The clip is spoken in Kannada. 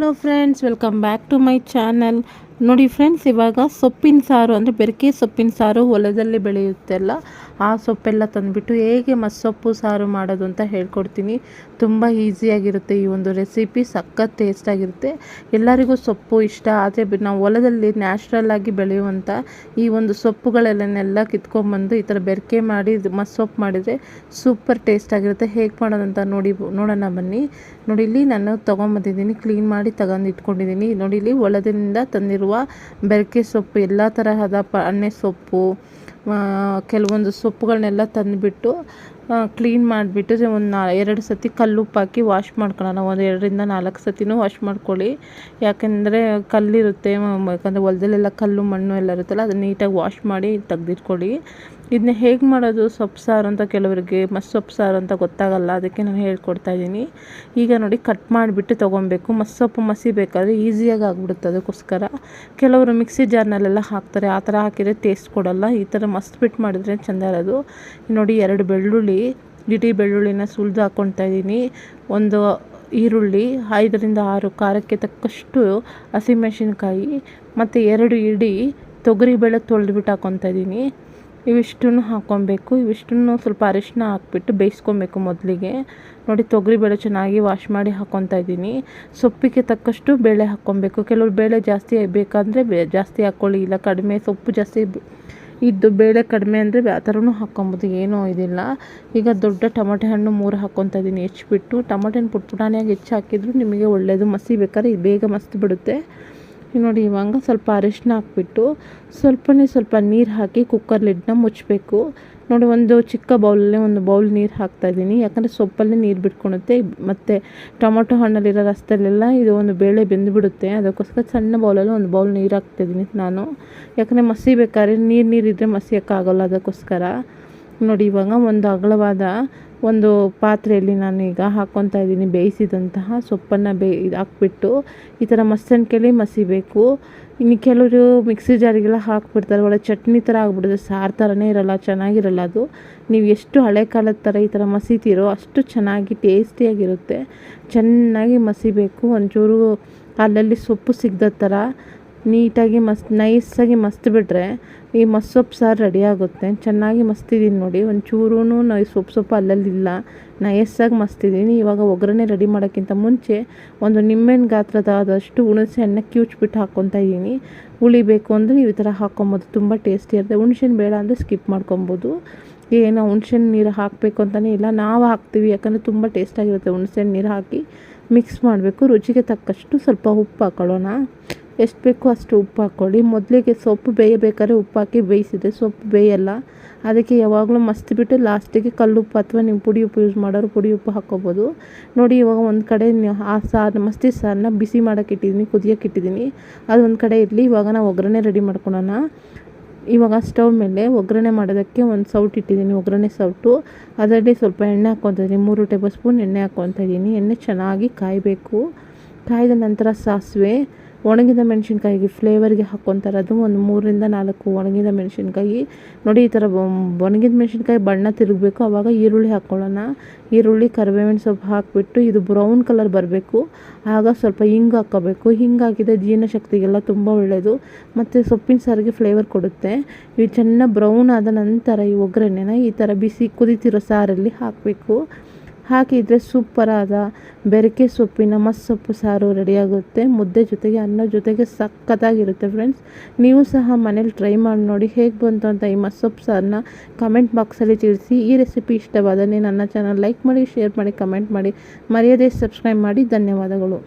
Hello friends welcome back to my channel ನೋಡಿ ಫ್ರೆಂಡ್ಸ್ ಇವಾಗ ಸೊಪ್ಪಿನ ಸಾರು ಅಂದರೆ ಬೆರಕೆ ಸೊಪ್ಪಿನ ಸಾರು ಹೊಲದಲ್ಲಿ ಬೆಳೆಯುತ್ತೆಲ್ಲ ಆ ಸೊಪ್ಪೆಲ್ಲ ತಂದುಬಿಟ್ಟು ಹೇಗೆ ಮಸ್ಸೊಪ್ಪು, ಸಾರು ಮಾಡೋದು ಅಂತ ಹೇಳ್ಕೊಡ್ತೀನಿ. ತುಂಬ ಈಸಿಯಾಗಿರುತ್ತೆ ಈ ಒಂದು ರೆಸಿಪಿ, ಸಖತ್ ಟೇಸ್ಟಾಗಿರುತ್ತೆ. ಎಲ್ಲರಿಗೂ ಸೊಪ್ಪು ಇಷ್ಟ ಆದರೆ ನಾವು ಹೊಲದಲ್ಲಿ ನ್ಯಾಚುರಲ್ ಆಗಿ ಬೆಳೆಯುವಂಥ ಈ ಒಂದು ಸೊಪ್ಪುಗಳನ್ನೆಲ್ಲ ಕಿತ್ಕೊಂಡ್ಬಂದು ಈ ಥರ ಬೆರಕೆ ಮಾಡಿ ಮಸ್ಸೊಪ್ಪು ಮಾಡಿದರೆ ಸೂಪರ್ ಟೇಸ್ಟಾಗಿರುತ್ತೆ. ಹೇಗೆ ಮಾಡೋದಂತ ನೋಡಿ, ನೋಡೋಣ ಬನ್ನಿ. ನೋಡಿ, ಇಲ್ಲಿ ನಾನು ತೊಗೊಂಬಂದಿದ್ದೀನಿ, ಕ್ಲೀನ್ ಮಾಡಿ ತಗೊಂಡು ಇಟ್ಕೊಂಡಿದ್ದೀನಿ. ನೋಡಿ, ಇಲ್ಲಿ ಹೊಲದಿಂದ ತಂದಿರುವ ಬೆರಕೆ ಸೊಪ್ಪು, ಎಲ್ಲ ತರಹದ ಪಣ್ಣೆ ಸೊಪ್ಪು ಕೆಲವೊಂದು ಸೊಪ್ಪುಗಳನ್ನೆಲ್ಲ ತಂದುಬಿಟ್ಟು ಕ್ಲೀನ್ ಮಾಡಿಬಿಟ್ಟು ಒಂದು ನಾ ಎರಡು ಸತಿ ಕಲ್ಲುಪ್ಪು ಹಾಕಿ ವಾಶ್ ಮಾಡ್ಕೊಳ್ಳೋಣ. ಒಂದು ಎರಡರಿಂದ ನಾಲ್ಕು ಸತಿನೂ ವಾಶ್ ಮಾಡ್ಕೊಳ್ಳಿ. ಯಾಕೆಂದರೆ ಕಲ್ಲಿರುತ್ತೆ. ಯಾಕಂದರೆ ಹೊಲದಲ್ಲೆಲ್ಲ ಕಲ್ಲು, ಮಣ್ಣು ಎಲ್ಲ ಇರುತ್ತಲ್ಲ, ಅದನ್ನ ನೀಟಾಗಿ ವಾಶ್ ಮಾಡಿ ತೆಗ್ದಿಟ್ಕೊಳ್ಳಿ. ಇದನ್ನ ಹೇಗೆ ಮಾಡೋದು? ಸೊಪ್ಪು ಸಾರು ಅಂತ ಕೆಲವರಿಗೆ ಮಸ್ಸೊಪ್ಪು ಸಾರು ಅಂತ ಗೊತ್ತಾಗಲ್ಲ. ಅದಕ್ಕೆ ನಾನು ಹೇಳ್ಕೊಡ್ತಾ ಇದ್ದೀನಿ. ಈಗ ನೋಡಿ ಕಟ್ ಮಾಡಿಬಿಟ್ಟು ತೊಗೊಬೇಕು. ಮಸಿ ಬೇಕಾದರೆ ಈಸಿಯಾಗಿ ಆಗ್ಬಿಡುತ್ತೆ ಅದಕ್ಕೋಸ್ಕರ. ಕೆಲವರು ಮಿಕ್ಸಿ ಜಾರ್ನಲ್ಲೆಲ್ಲ ಹಾಕ್ತಾರೆ. ಆ ಥರ ಹಾಕಿದರೆ ಟೇಸ್ಟ್ ಕೊಡಲ್ಲ. ಈ ಥರ ಮಸ್ತ್ ಬಿಟ್ಟು ಮಾಡಿದ್ರೆ ಚೆಂದ ಇರೋದು. ನೋಡಿ, ಎರಡು ಬೆಳ್ಳುಳ್ಳಿ ಇಡೀ ಬೆಳ್ಳುಳ್ಳಿನ ಸುಲಿದು ಹಾಕ್ಕೊಳ್ತಾ ಇದ್ದೀನಿ. ಒಂದು ಈರುಳ್ಳಿ, ಐದರಿಂದ ಆರು ಖಾರಕ್ಕೆ ತಕ್ಕಷ್ಟು ಹಸಿಮೆಣಸಿನ್ಕಾಯಿ ಮತ್ತು ಎರಡು ಇಡೀ ತೊಗರಿಬೇಳೆ ತೊಳೆದ್ಬಿಟ್ಟು ಹಾಕ್ಕೊತಾ ಇದ್ದೀನಿ. ಇವಿಷ್ಟನ್ನು ಹಾಕ್ಕೊಬೇಕು ಇವಿಷ್ಟನ್ನು ಸ್ವಲ್ಪ ಅರಿಶಿನ ಹಾಕ್ಬಿಟ್ಟು ಬೇಯಿಸ್ಕೊಬೇಕು ಮೊದಲಿಗೆ. ನೋಡಿ ತೊಗರಿಬೇಳೆ ಚೆನ್ನಾಗಿ ವಾಶ್ ಮಾಡಿ ಹಾಕ್ಕೊತಾ ಇದ್ದೀನಿ. ಸೊಪ್ಪಿಗೆ ತಕ್ಕಷ್ಟು ಬೇಳೆ ಹಾಕ್ಕೊಬೇಕು ಕೆಲವರು ಬೇಳೆ ಜಾಸ್ತಿ ಬೇಕಾದರೆ ಬೇ, ಜಾಸ್ತಿ ಹಾಕ್ಕೊಳ್ಳಿ ಇಲ್ಲ ಕಡಿಮೆ ಸೊಪ್ಪು ಜಾಸ್ತಿ ಇದ್ದು ಬೇಳೆ ಕಡಿಮೆ ಅಂದರೆ ಯಾವ ಥರನೂ ಹಾಕ್ಕೊಬೋದು, ಏನೂ ಇದಿಲ್ಲ. ಈಗ ದೊಡ್ಡ ಟೊಮಟೆ ಹಣ್ಣು ಮೂರು ಹಾಕ್ಕೊತಾ ಇದ್ದೀನಿ ಹೆಚ್ಚಿಬಿಟ್ಟು ಟೊಮಟೆ ಹಣ್ಣು ಪುಟ್ ಪುಟಾಣಿಯಾಗಿ ಹೆಚ್ಚು ಹಾಕಿದರೂ ನಿಮಗೆ ಒಳ್ಳೆಯದು ಮಸಿ ಬೇಕಾದ್ರೆ ಬೇಗ ಮಸ್ತ್ ಬಿಡುತ್ತೆ. ನೋಡಿ ಇವಾಗ ಸ್ವಲ್ಪ ಅರಿಶಿನ ಹಾಕ್ಬಿಟ್ಟು ಸ್ವಲ್ಪನೇ ಸ್ವಲ್ಪ ನೀರು ಹಾಕಿ ಕುಕ್ಕರ್ ಲಿಡ್ನ ಮುಚ್ಚಬೇಕು ನೋಡಿ ಒಂದು ಚಿಕ್ಕ ಬೌಲಲ್ಲೇ ಒಂದು ಬೌಲ್ ನೀರು ಹಾಕ್ತಾಯಿದ್ದೀನಿ ಯಾಕಂದರೆ ಸೊಪ್ಪಲ್ಲಿ ನೀರು ಬಿಟ್ಕೊಳುತ್ತೆ ಮತ್ತು ಟೊಮೊಟೊ ಹಣ್ಣಲ್ಲಿರೋ ರಸದಲ್ಲೆಲ್ಲ ಇದು ಒಂದು ಬೇಳೆ ಬೆಂದುಬಿಡುತ್ತೆ. ಅದಕ್ಕೋಸ್ಕರ ಸಣ್ಣ ಬೌಲಲ್ಲಿ ಒಂದು ಬೌಲ್ ನೀರು ಹಾಕ್ತಾಯಿದ್ದೀನಿ ನಾನು. ಯಾಕಂದರೆ ಮಸಿ ಬೇಕಾದ್ರೆ ನೀರು ನೀರಿದ್ದರೆ ಮಸಿಯೋಕ್ಕಾಗಲ್ಲ ಅದಕ್ಕೋಸ್ಕರ. ನೋಡಿ ಇವಾಗ ಒಂದು ಅಗಲವಾದ ಒಂದು ಪಾತ್ರೆಯಲ್ಲಿ ನಾನು ಈಗ ಹಾಕ್ಕೊತಾ ಇದ್ದೀನಿ. ಬೇಯಿಸಿದಂತಹ ಸೊಪ್ಪನ್ನು ಬೇ ಹಾಕ್ಬಿಟ್ಟು ಈ ಥರ ಮಸನ್ಕೆಲಿ ಮಸಿಬೇಕು. ಇನ್ನು ಕೆಲವರು ಮಿಕ್ಸಿ ಜಾರಿಗೆಲ್ಲ ಹಾಕ್ಬಿಡ್ತಾರೆ. ಒಳ್ಳೆ ಚಟ್ನಿ ಥರ ಆಗ್ಬಿಡುತ್ತೆ. ಸಾರು ಥರನೇ ಇರಲ್ಲ, ಚೆನ್ನಾಗಿರಲ್ಲ ಅದು. ನೀವು ಎಷ್ಟು ಹಳೆ ಕಾಲದ ಥರ ಈ ಥರ ಮಸೀತೀರೋ ಅಷ್ಟು ಚೆನ್ನಾಗಿ ಟೇಸ್ಟಿಯಾಗಿರುತ್ತೆ. ಚೆನ್ನಾಗಿ ಮಸಿಬೇಕು. ಒಂಚೂರು ಅಲ್ಲಲ್ಲಿ ಸೊಪ್ಪು ಸಿಗ್ದ ಥರ ನೀಟಾಗಿ ಮಸ್ ನೈಸಾಗಿ ಮಸ್ತ್ ಬಿಟ್ಟರೆ ಈ ಮಸ್ಸೊಪ್ಪು ಸಾರು ರೆಡಿ ಆಗುತ್ತೆ. ಚೆನ್ನಾಗಿ ಮಸ್ತಿದ್ದೀನಿ ನೋಡಿ. ಒಂಚೂರೂ ನೈ ಸೊಪ್ಪು ಸೊಪ್ಪು ಅಲ್ಲಲ್ಲಿಲ್ಲ. ನೈಸಾಗಿ ಮಸ್ತಿದ್ದೀನಿ ಇವಾಗ ಒಗ್ಗರಣೆ ರೆಡಿ ಮಾಡೋಕ್ಕಿಂತ ಮುಂಚೆ ಒಂದು ನಿಂಬೆಹಣ್ಣು ಗಾತ್ರದಾದಷ್ಟು ಹುಣಸೆ ಹಣ್ಣು ಕಿವುಚ್ಬಿಟ್ಟು ಹಾಕ್ಕೊತಾ ಇದ್ದೀನಿ ಹುಳಿ ಬೇಕು ಅಂದರೆ ನೀವು ಈ ಥರ ಹಾಕ್ಕೊಬೋದು. ತುಂಬ ಟೇಸ್ಟಿ ಇರುತ್ತೆ. ಹುಣ್ಸೆಹಣ್ಣು ಬೇಡ ಅಂದರೆ ಸ್ಕಿಪ್ ಮಾಡ್ಕೊಬೋದು. ಏನೋ ಹುಣ್ಸೆಹಣ್ಣು ನೀರು ಹಾಕಬೇಕು ಅಂತಲೇ ಇಲ್ಲ. ನಾವು ಹಾಕ್ತೀವಿ. ಯಾಕಂದರೆ ತುಂಬ ಟೇಸ್ಟಾಗಿರುತ್ತೆ ಹುಣ್ಸೆಹಣ್ಣು ನೀರು ಹಾಕಿ ಮಿಕ್ಸ್ ಮಾಡಬೇಕು. ರುಚಿಗೆ ತಕ್ಕಷ್ಟು ಸ್ವಲ್ಪ ಉಪ್ಪು ಹಾಕೊಳ್ಳೋಣ. ಎಷ್ಟು ಬೇಕೋ ಅಷ್ಟು ಉಪ್ಪು ಹಾಕ್ಕೊಳ್ಳಿ. ಮೊದಲಿಗೆ ಸೊಪ್ಪು ಬೇಯಬೇಕಾದ್ರೆ ಉಪ್ಪು ಹಾಕಿ ಬೇಯಿಸಿದೆ. ಸೊಪ್ಪು ಬೇಯಲ್ಲ. ಅದಕ್ಕೆ ಯಾವಾಗಲೂ ಮಸ್ತ್ ಬಿಟ್ಟು ಲಾಸ್ಟಿಗೆ ಕಲ್ಲುಪ್ಪು ಅಥವಾ ನೀವು ಪುಡಿ ಉಪ್ಪು ಯೂಸ್ ಮಾಡೋರು ಪುಡಿ ಉಪ್ಪು ಹಾಕ್ಕೋಬೋದು. ನೋಡಿ, ಇವಾಗ ಒಂದು ಕಡೆ ಆ ಸಾರು, ಮಸ್ತಿ ಸಾರನ್ನ ಬಿಸಿ ಮಾಡೋಕೆ ಇಟ್ಟಿದ್ದೀನಿ ಕುದಿಯೋಕೆ ಇಟ್ಟಿದ್ದೀನಿ. ಅದು ಒಂದು ಕಡೆ ಇರಲಿ. ಇವಾಗ ನಾವು ಒಗ್ಗರಣೆ ರೆಡಿ ಮಾಡ್ಕೊಳೋಣ. ಇವಾಗ ಸ್ಟವ್ ಮೇಲೆ ಒಗ್ಗರಣೆ ಮಾಡೋದಕ್ಕೆ ಒಂದು ಸೌಟ್ ಇಟ್ಟಿದ್ದೀನಿ. ಒಗ್ಗರಣೆ ಸೌಟು. ಅದರಲ್ಲಿ ಸ್ವಲ್ಪ ಎಣ್ಣೆ ಹಾಕ್ಕೊತಾ ಇದ್ದೀನಿ. ಮೂರು ಟೇಬಲ್ ಸ್ಪೂನ್ ಎಣ್ಣೆ ಹಾಕ್ಕೊತಾ ಇದ್ದೀನಿ. ಎಣ್ಣೆ ಚೆನ್ನಾಗಿ ಕಾಯಬೇಕು. ಕಾಯ್ದ ನಂತರ ಸಾಸಿವೆ. ಒಣಗಿದ ಮೆಣಸಿನ್ಕಾಯಿಗೆ ಫ್ಲೇವರ್ಗೆ ಹಾಕ್ಕೊತಾರೆ. ಅದು ಒಂದು ಮೂರರಿಂದ ನಾಲ್ಕು ಒಣಗಿದ ಮೆಣಸಿನ್ಕಾಯಿ. ನೋಡಿ ಈ ಥರ ಒಣಗಿದ ಮೆಣಸಿನ್ಕಾಯಿ ಬಣ್ಣ ತಿರುಗಬೇಕು. ಆವಾಗ ಈರುಳ್ಳಿ ಹಾಕ್ಕೊಳ್ಳೋಣ ಈರುಳ್ಳಿ, ಕರಿಬೇವಿನ ಸೊಪ್ಪು ಹಾಕಿಬಿಟ್ಟು ಇದು ಬ್ರೌನ್ ಕಲರ್ ಬರಬೇಕು. ಆಗ ಸ್ವಲ್ಪ ಹಿಂಗೆ ಹಾಕ್ಕೋಬೇಕು. ಹಿಂಗೆ ಹಾಕಿದರೆ ಜೀರ್ಣಶಕ್ತಿಗೆಲ್ಲ ತುಂಬ ಒಳ್ಳೆಯದು ಮತ್ತು ಸೊಪ್ಪಿನ ಸಾರಿಗೆ ಫ್ಲೇವರ್ ಕೊಡುತ್ತೆ. ಇವು ಚೆನ್ನಾಗಿ ಬ್ರೌನ್ ಆದ ನಂತರ ಈ ಒಗ್ಗರಣೆನ ಈ ಥರ ಬಿಸಿ ಕುದಿತಿರೋ ಸಾರಲ್ಲಿ ಹಾಕಬೇಕು. ಹಾಕಿದರೆ ಸೂಪರಾದ ಬೆರಕೆ ಸೊಪ್ಪಿನ ಮಸ್ಸೊಪ್ಪು ಸಾರು ರೆಡಿಯಾಗುತ್ತೆ. ಮುದ್ದೆ ಜೊತೆಗೆ ಅನ್ನ ಜೊತೆಗೆ ಸಖತ್ತಾಗಿರುತ್ತೆ ಫ್ರೆಂಡ್ಸ್ ನೀವು ಸಹ ಮನೇಲಿ ಟ್ರೈ ಮಾಡಿ ನೋಡಿ ಹೇಗೆ ಬಂತು ಅಂತ ಈ ಮಸ್ಸೊಪ್ಪು ಸಾರನ್ನ ಕಮೆಂಟ್ ಬಾಕ್ಸಲ್ಲಿ ತಿಳಿಸಿ. ಈ ರೆಸಿಪಿ ಇಷ್ಟವಾದರೆ ನನ್ನ ಚಾನಲ್ ಲೈಕ್ ಮಾಡಿ ಶೇರ್ ಮಾಡಿ ಕಮೆಂಟ್ ಮಾಡಿ. ಮರ್ಯಾದೆ ಸಬ್ಸ್ಕ್ರೈಬ್ ಮಾಡಿ. ಧನ್ಯವಾದಗಳು.